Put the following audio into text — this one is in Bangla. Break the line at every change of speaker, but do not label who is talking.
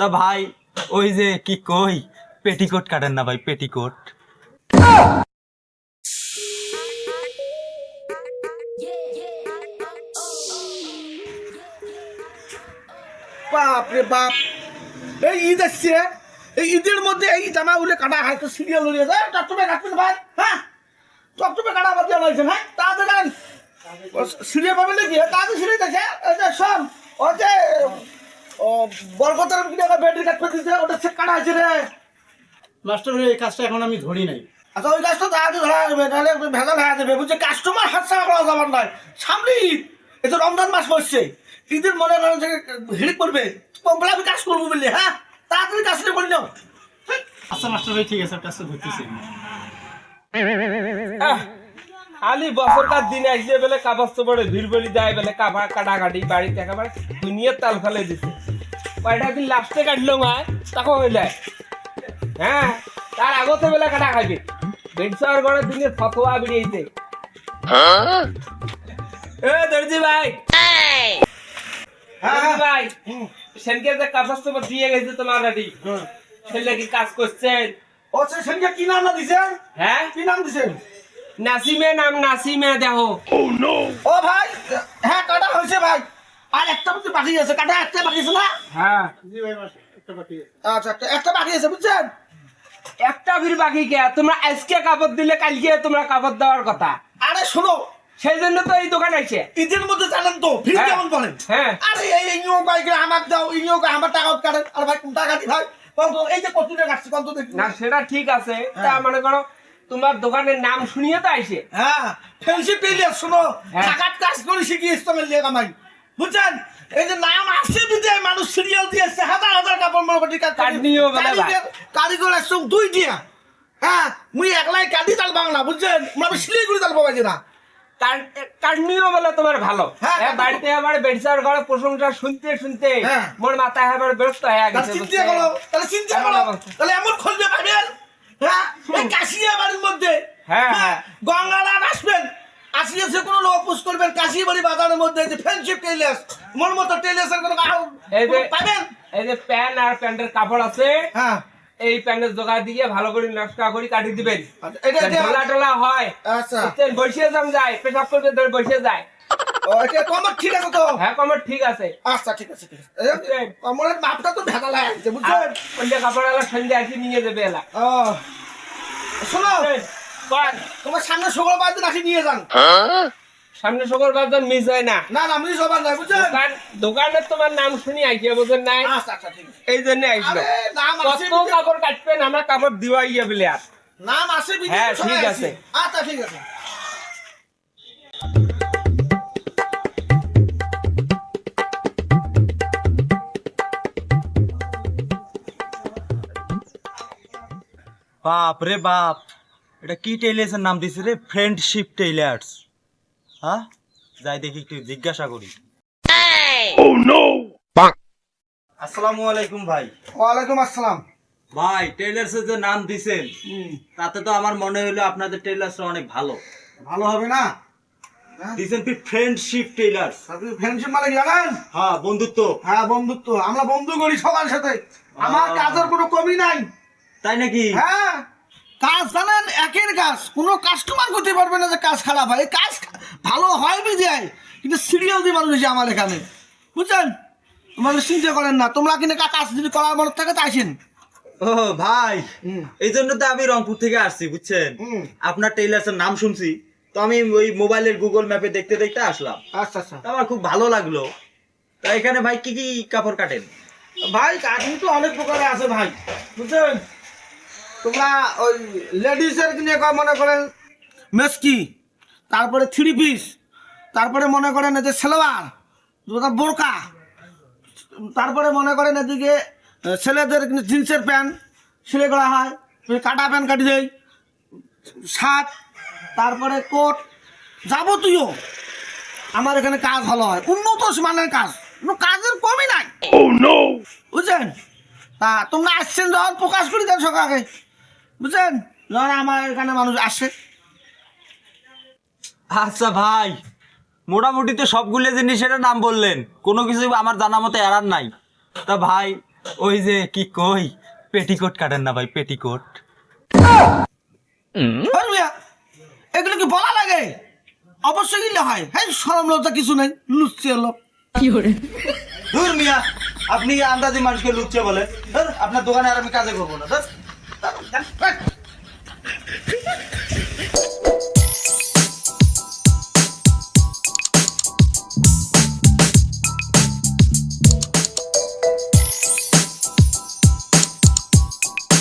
তা ভাই, ওই যে কি কই? পেটিকোট কাটেন না ভাই, পেটিকোট।
বাপ রে বাপ। এই ঈদ আসছে। এই ঈদের মধ্যে এই জামা উলে কাটা হয়, তো সিরিয়াল উড়িয়ে যায়। টপটপে কাটবেন ভাই হ্যাঁ? টপটপে কাটা বাদ দেওয়া হয়েছে ভাই তাড়াতাড়ি কাটেন সিরিয়াল পাবেন নাকি? তাড়াতাড়ি সিরিয়াল আছে এই যে শোন, ও যে ও বরকতার ব্যাটারি কাটতে দিচ্ছে ওটা সে কাটা আছে রে?
মাস্টার এই কাজটা এখন আমি ধরি নাই।
আচ্ছা ওই গাছটা তাড়াতাড়ি ধরা যাবে নাহলে ভেজাল হয়ে যাবে। বুঝছে কাস্টমার হাত ছাড়া করা যাবার নয়। সামনে ঈদ। এ তো রমজান মাস বসছে। ঈদের মনে করেন যে হিড়িক করবে কমপ্লা আমি কাজ করব বললে হ্যাঁ? তাড়াতাড়ি কাজটা করে নাও। হ্যাঁ।
আচ্ছা মাস্টার ভাই ঠিক আছে কাজটা ধরতেছি।
খালি বছরকার দিন আসলে বেলে কাপড় চোপড়ে ভিড় বলি যায় বেলে কাপড় কাটাকাটি বাড়িতে একেবারে দুনিয়ার তাল ফেলে দিছে। কয়টা দিন লাস্টে কাটলো মা? তাকে হইলে হ্যাঁ তার আগতে বেলা কাটা খাইবে। বেডসার ঘরে দিনে ফতোয়া বেরিয়েছে। এ দর্জি ভাই। দর্জি ভাই সেনকে যে কাপড় চোপড় দিয়ে গেছে তোমার রেডি ছেলে কি কাজ করছেন?
ও সে সেদিকে কি নাম না দিছেন?
হ্যাঁ?
কি নাম দিছেন?
নাসিমে নাম নাসিমে দেখো।
ও হ্যাঁ কাটা হয়েছে ভাই আর একটা মধ্যে বাকি আছে কাটা একটা বাকি আছে না?
হ্যাঁ।
জি ভাই একটা বাকি আছে।
আচ্ছা একটা একটা বাকি আছে বুঝছেন?
একটা ভিড় বাকি কে? তোমরা আজকে কাপড় দিলে কালকে তোমরা কাপড় দেওয়ার কথা।
আরে শোনো
সেই জন্য তো এই দোকান আছে
ঈদের মধ্যে জানেন তো ফির
হ্যাঁ।
কেমন বলেন?
হ্যাঁ।
আরে এই এই বাইকে আমার দাও এই আমার টাকা কাটেন আর ভাই কোন টাকা দি ভাই? এই যে কত টাকা কাটছে কত দেখি।
না সেটা ঠিক আছে। তা। মনে করো তোমার দোকানের নাম শুনিয়ে তো আইসে
হ্যাঁ শোনো। টাকার কাজ করে শিখিয়ে ইস্তেমাল লিয়ে কামাই বুঝছেন? এই যে নাম আসছে বিদে মানুষ সিরিয়াল দিয়েছে হাজার হাজার কাপড়
বেলা ভাই।
কারিগর আসছে দুই দিয়া। হ্যাঁ মুই একলাই কাটি তাল বাংলা বুঝছেন? আমি শিলিগুড়ি তাল পাবাই না।
কাটনিও বলে তোমার ভালো।
হ্যাঁ,
হ্যাঁ, বাড়িতে আবার বেড়সার ঘরে প্রশংসা শুনতে শুনতে
হ্যাঁ।
মোর মাথায় আবার বিরক্ত হয়ে গেছে
চিন্তা করো তাহলে চিন্তা
এমন
করো। তাহলে এমন খুঁজবে পাবেন হ্যাঁ? এই কাশিয়া বাড়ির মধ্যে
হ্যাঁ, হ্যাঁ।
গঙ্গারান আসবেন আসিয়ে সে কোনো লোক পোস্ট করবেন। কাশি বাড়ি বাজারের মধ্যে যে ফ্রেন্ডশিপ টেইলার্স মন মতো টেইলার্সের কোনো পাবেন?
এই যে প্যান্ট আর প্যান্টের কাপড় আছে
হ্যাঁ।
এই প্যান্টের জোগাড় দিয়ে ভালো করে নকশা করে কাটি দিবেন।
আচ্ছা, এটা এটা
টোলা টোলা হয়
আচ্ছা
বুঝছেন, বসে যাম যায় পেশাব করতে ধরে বসে যায়।
এটা ঠিক আছে তো?
হ্যাঁ কমর ঠিক আছে।
আচ্ছা ঠিক আছে ঠিক আছে। কমরের মাপটা তো বুঝছেন?
ওই কাপড় সন্ধ্যে আসি নিয়ে যাবে এলা।
ও শোনো তোমার সামনে শুক্রবার দিন আসি নিয়ে যান।
সামনে সকল মিস হয় না।
না না আমি সবার নাই বুঝছেন?
দোকান তোমার নাম শুনি বুঝেন নাই?
আচ্ছা আচ্ছা ঠিক
এই জন্য আইসলো কত কাপড় কাটবেন আমরা কাপড় দিওয়া ইয়ে বলে আর
নাম আছে
হ্যাঁ, ঠিক
আছে।
আছে।
আচ্ছা ঠিক আছে।
বাপ রে বাপ। এটা কি টেইলার্সের নাম দিছে রে? ফ্রেন্ডশিপ টেইলার্স হ্যাঁ? যাই দেখি একটু জিজ্ঞাসা করি। আসসালামু আলাইকুম ভাই।
ওয়ালাইকুম আসসালাম।
ভাই টেইলার্সের যে নাম দিছেন তাতে তো আমার মনে হলো আপনাদের টেইলার্সটা অনেক ভালো।
ভালো হবে না?
দিছেন কি ফ্রেন্ডশিপ টেইলার্স
আপনি ফ্রেন্ডশিপ মানে জানেন?
হ্যাঁ বন্ধুত্ব।
হ্যাঁ বন্ধুত্ব। আমরা বন্ধু করি সবার সাথে। আমার কাজের কোনো কমি নাই।
তাই নাকি?
হ্যাঁ। কাজ জানেন? একের কাজ। কোনো কাস্টমার করতে পারবে না যে কাজ খারাপ হয়। কাজ ভালো হয় বি যায় কিন্তু সিরিয়াল দিয়ে মানুষ আমার এখানে। বুঝছেন? মানুষ চিন্তা করেন না। তোমরা কিনে কাজ যদি করার মনে থাকে তা আসেন।
ও ভাই। এই জন্য তো আমি রংপুর থেকে আসছি বুঝছেন? আপনার টেইলার্সের নাম শুনছি। তো আমি ওই মোবাইলের গুগল ম্যাপে দেখতে দেখতে আসলাম।
আচ্ছা আচ্ছা।
আমার খুব ভালো লাগল। তা এখানে ভাই কি কি কাপড় কাটেন?
ভাই কাটিং তো অনেক প্রকারে আছে ভাই। বুঝছেন? তোমরা ওই লেডিসের কিনে কয় মনে করেন? মেসকি তারপরে থ্রি পিস তারপরে মনে করেন এই যে সেলোয়ার বোরকা তারপরে মনে করেন এদিকে ছেলেদের জিন্সের প্যান্ট সিলে করা হয় তুমি কাটা প্যান্ট কাটি দেয় শার্ট তারপরে কোট যাবতীয় আমার এখানে কাজ ভালো হয় উন্নত মানের কাজ কোনো কাজের কমই নাই। বুঝছেন? তা তোমরা আসছেন যখন প্রকাশ করি দেন সকালে। বুঝছেন যখন আমার এখানে মানুষ আসে।
আচ্ছা ভাই মোটামুটি তো সবগুলো জিনিসের নাম বললেন। কোনো কিছু আমার জানা মতো এড়ার নাই। তা ভাই ওই যে কি কই? পেটিকোট কাটেন না ভাই পেটিকোট।
এগুলো কি বলা লাগে? অবশ্যই গিলে হয়। হ্যাঁ সরম লজ্জা কিছু নাই লুচ্ছি লোক
দূর মিয়া আপনি আন্দাজি মানুষকে লুচ্ছে বলে। ধর, আপনার দোকানে আর আমি কাজে করব না ধর।
Hey!